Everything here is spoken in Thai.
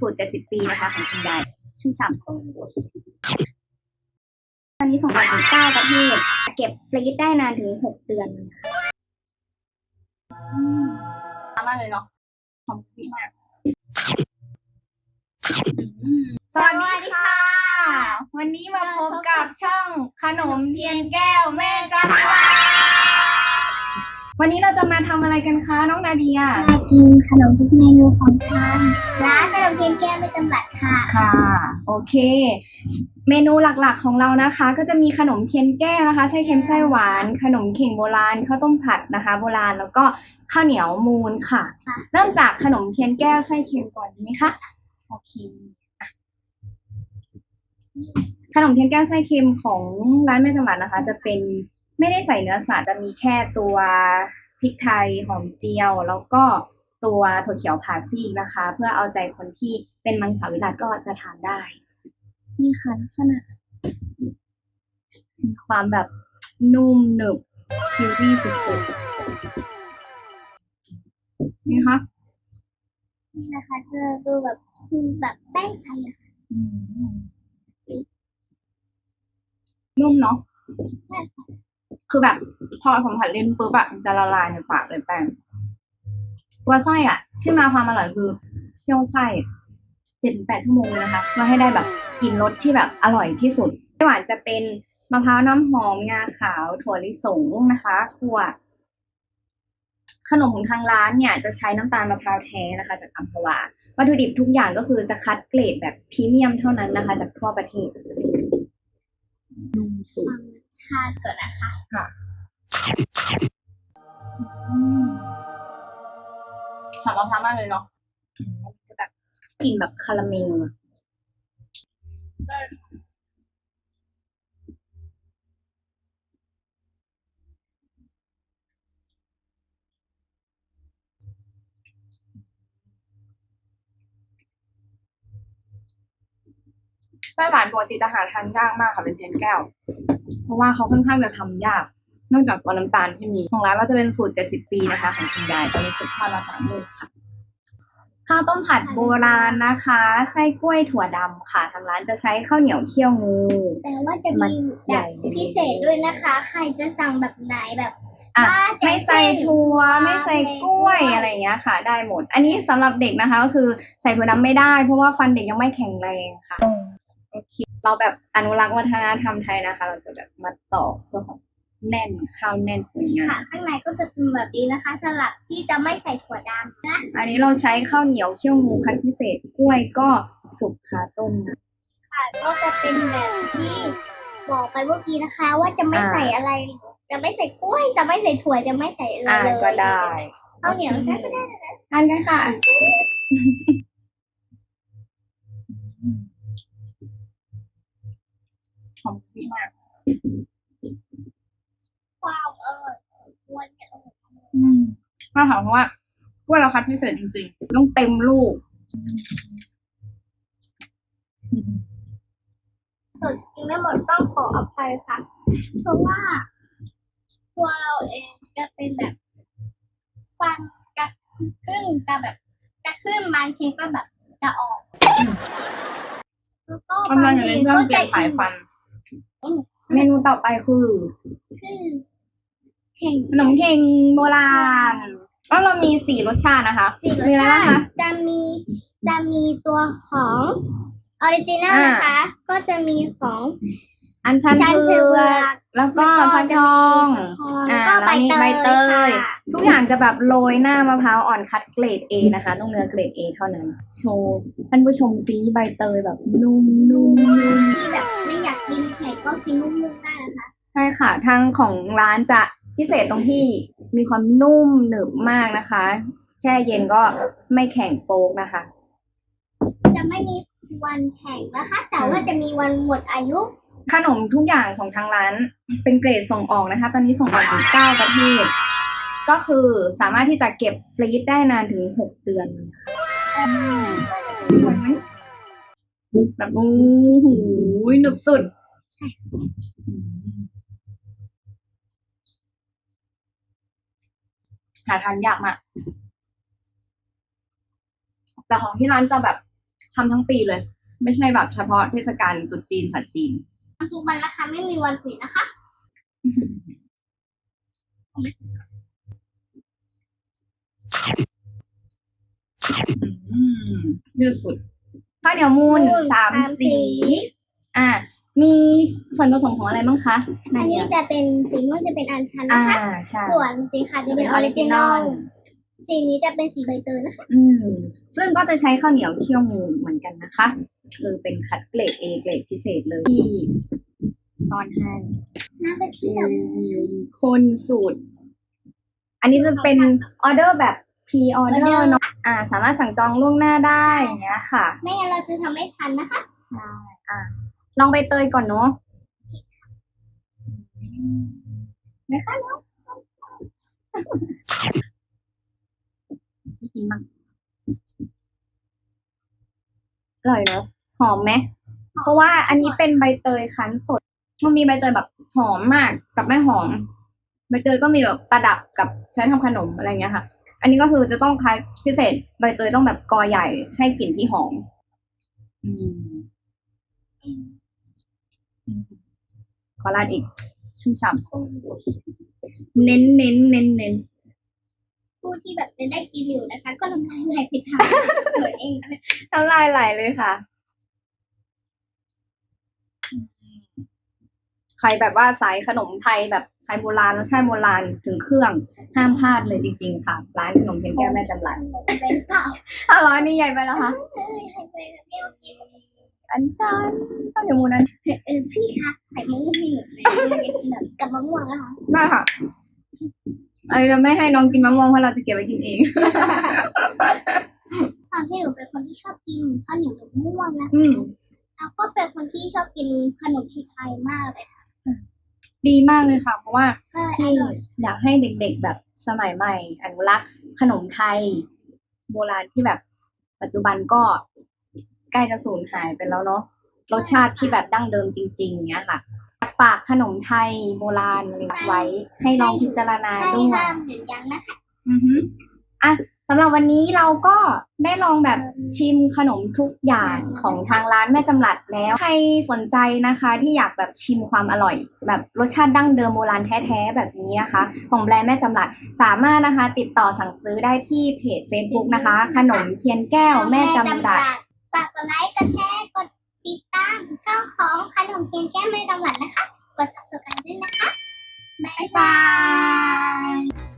สูตร70ปีนะคะของคุณยายชุ่มฉ่ำตอนนี้ส่งออกถึง9ประเทศเก็บฟรีซได้นานถึง6เดือนเลยค่ะมากเลยเนาะหอมดีมากสวัสดีค่ะ วันนี้มาพบกับช่องขนมเทียนแก้วแม่จ้า วันนี้เราจะมาทำอะไรกันคะน้องนาเดียมากินขนมทุกเมนูของทางร้านขนมเทียนแก้วไม่จำกัดค่ะ ค่ะ โอเค เมนูหลักๆของเรานะคะ ก็จะมีขนมเทียนแก้วนะคะไส้เค็มไส้หวาน ขนมเข่งโบราณข้าวต้มผัดนะคะ โบราณแล้วก็ข้าวเหนียวมูนค่ะ ค่ะ เริ่มจากขนมเทียนแก้วไส้เค็มก่อนดีไหมคะโอเคอะขนมเทียนแก้วไส้เค็มของร้านแม่สมบัตินะคะ จะเป็น ไม่ได้ใส่เนื้อสัตว์จะมีแค่ตัวพริกไทยหอมเจียว แล้วก็ตัวถั่วเขียวผ่าซีกนะคะ เพื่อเอาใจคนที่เป็นมังสวิรัตก็จะทานได้ นี่ค่ะลักษณะมีความแบบนุ่มหนึบชิลลี่สุดๆนี่คะนี่นะคะจะดูแบบแบบแป้งใสอะค่ะนุ่มเนาะใช่ คือแบบพอสัมผัสลิ้นปุ๊บอะจะละลายในปากเลยแป้งตัวไส้อะที่มาความอร่อยคือเคี่ยวไส้เจ็ดแปดชั่วโมงเลยนะคะเพื่อให้ได้แบบกลิ่นรสที่แบบอร่อยที่สุดไส้หวานจะเป็นมะพร้าวน้ำหอมงาขาวถั่วลิสงนะคะขั่วขนมของทางร้านเนี่ยจะใช้น้ำตาลมะพร้าวแท้นะคะ จากอัมพวาวัตถุดิบทุกอย่างก็คือจะคัดเกรดแบบพรีเมียมเท่านั้นนะคะ จากทั่วประเทศ สุดความรสชาติก่อนนะคะหอมมะพร้าวมากเลยเนาะจะแบบกลิ่นแบบคาราเมลอะ ไส้หวานปกติจะหาทานยากมากค่ะเป็นเทียนแก้ว เพราะว่าเขาค่อนข้างจะทำยากนอกจากตัวน้ำตาลที่มีของร้านเราจะเป็นสูตร 70 ปีนะคะ ของคุณยายตอนนี้สุดทอดมาสามลูกค่ะข้าวต้มผัดโบราณนะคะไส้กล้วยถั่วดำค่ะทางร้านจะใช้ข้าวเหนียวเคี่ยวงูแต่ว่าจะมัมีนแบใหญ่บพิเศษด้วยนะคะ ใครจะสั่งแบบไหนแบบอะว่าจะไม่ใส่ถั่วเส้นไม่ใส่กล้วยอะไรอย่างเงี้ยค่ะ ได้หมด อันนี้สำหรับเด็กนะคะ ก็คือใส่ถั่วดำไม่ได้ เพราะว่าฟันเด็กยังไม่แข็งแรงค่ะ โอเคเราแบบอนุรักษ์วัฒนธรรมไทยนะคะ เราจะแบบมาต่อเพื่อของแน่นข้าวแน่นสวยงามค่ะข้างในก็จะเป็นแบบนี้นะคะสลับที่จะไม่ใส่ถั่วดำนะอันนี้เราใช้ข้าวเหนียวเคี่ยวงูคั้นพิเศษกล้วยก็สุกคาต้มนะค่ะก็จะเป็นแบบที่บอกไปเมื่อกี้นะคะ ว่าจะไม่อ่าใส่อะไร จะไม่ใส่กล้วย จะไม่ใส่ถั่วจะไม่ใส่อะไรอ่าเลยก็ได้ข้าวเหนียวได้ก็ได้ทานกันค่ะ มาถามเพราะว่าพวกเราคัดพิเศษจริงๆ ต้องเต็มลูกสดกินไม่หมดต้องขออภัยค่ะ เพราะว่าตัวเราเองจะเป็นแบบฟันจะขึ้นจะแบบจะขึ้นบางทีก็แบบจะออกแล้วก็กำลับางงอยู่ในทีช่วก็งเปลี่จะยนสายฟันเมนูต่อไปคือคือแข่งขนมเค็งโบราณ แล้วเรามีสี่รสชาตินะคะสี่รสมีอะไรชาบ้างติคะจะมีจะมีตัวของออริจินัลอ่านะคะ ก็จะมีของอันชันชันเผืเผืออกกแล้วก็แล้วฟันทอง แล้อ่าวก็แล้วนี่ใบใบเตเตยยค่ะ ทุกอย่างจะแบบโรยหน้ามะพร้าวอ่อนคัดเกรด A นะคะ ต้องเนื้อเกรด A เท่านั้น โชว์ท่านผู้ชมซีใบเตยแบบนุ่มนุ่มนุ่มที่แบบไม่อยากกินไข่ก็กินนุ่มๆได้นะคะ ใช่ค่ะ ทางของร้านจะพิเศษตรงที่ มีความนุ่มหนึบมากนะคะ แช่เย็นก็ไม่แข็งโป๊กนะคะ จะไม่มีวันแข่งนะคะ แต่ว่าจะมีวันหมดอายุ ขนมทุกอย่างของทางร้านเป็นเกรดส่งออกนะคะ ตอนนี้ส่งออกถึงเก้าประเทศ ก็คือสามารถที่จะเก็บฟรีซได้นานถึงหกเดือนเลยค่ะสวยไหมแบบโอ้โหหนึบสุด หาทานยากมากแต่ของที่ร้านจะแบบทำทั้งปีเลย ไม่ใช่แบบเฉพาะเทศกาลตรุษจีนสัตว์จีนทุกวันนะคะ ไม่มีวันปิดนะคะอืมยืดสุดข้าวเหนียวมูลมูลสามสามสีสีอ่า มีส่วนผสมของอะไรบ้างคะอันนี้เยจะเป็นสีม่วงจะเป็นอัญชันอ่านะคะใช่ส่วนสีขาวจะเป็นออริจินอล สีนี้จะเป็นสีใบเตยนะคะ อืม ซึ่งก็จะใช้ข้าวเหนียวเคี่ยวงูเหมือนกันนะคะ คือเป็นคัดเกรด A เกรดพิเศษเลยที่ตอนให้น่าไปเที่ยวคนสูตร อันนี้จะเป็นออเดอร์แบบ P ออเดอ order ร์เนาะ อ่า สามารถสั่งจองล่วงหน้าได้อย่างเงี้ยค่ะ ไม่งั้นเราจะทำไม่ทันนะคะ ใช่อะลองใบเตยก่อนเนาะไม่ค่ะเนาะนี่กินมั้งอร่อยเนาะหอมไหมเพราะว่าอันนี้เป็นใบเตยคั้นสด มันมีใบเตยแบบหอมมากกับไม่หอม ใบเตยก็มีแบบประดับกับใช้ทำขนมอะไรเงี้ยค่ะ อันนี้ก็คือจะต้องคล้ายพิเศษ ใบเตยต้องแบบกอใหญ่ให้กลิ่นที่หอม อืม ขอราดอีกชุ่มฉ่ำเน้นเน้นเน้นเน้นผู้ที่แบบจะได้กินอยู่นะคะ ก็น้ำลายไหลไปทางตัวเองนะคะน้ำลายไหลเลยค่ะ ใครแบบว่าสายขนมไทยแบบไทยโบราณรสชาติโบราณถึงเครื่องห้ามพลาดเลยจริง ๆ ค่ะ ร้านขนมเทียนแก้วแม่จำรัดเป็นเปล่าอ้าวร้านนี้ใหญ่ไปแล้วคะเอ้ยใครไปเที่ยวกิน อันชันข้าวเหนียวหมูนั้นเออพี่คะใส่มะม่วงให้หนูเลยหนูอยากกินแบบกับมะม่วงอะค่ะได้ค่ะเราจะไม่ให้น้องกินมะม่วงเพราะเราจะเก็บไว้กินเองความที่หนูเป็นคนที่ชอบกินข้าวเหนียวกับมะม่วงนะอืมแล้วก็เป็นคนที่ชอบกินขนมไทยๆมากเลยค่ะ ดีมากเลยค่ะ เพราะว่าก็อที่ร่อยอยากให้เด็กๆแบบสมัยใหม่ อนุรักษ์ขนมไทย โบราณที่แบบปัจจุบันก็ ใกล้จะสูญหายไปแล้วเนาะรสชาติที่แบบดั้งเดิมจริง ๆเนี้ยค่ะฝากขนมไทยโบราณอะไรไว้ ให้ลองพิจารณาให้ด้วยห้ามหยุดยั้งนะคะอือฮึอะสำหรับวันนี้เราก็ได้ลองแบบชิมขนมทุกอย่างของทางร้านแม่จำหลัดแล้ว ใครสนใจนะคะ ที่อยากแบบชิมความอร่อย แบบรสชาติดั้งเดิมโบราณแท้ๆแบบนี้นะคะ ของแบรนด์แม่จำหลัดสามารถนะคะ ติดต่อสั่งซื้อได้ที่เพจ Facebook นะคะ ขนมเทียนแก้วแม่จำหลัดฝากกดไลค์ กดแชร์ กดติดตามช่องของขนมเทียนแก้มไม่ดำหลันนะคะ กด subscribe ด้วยนะคะ บ๊ายบาย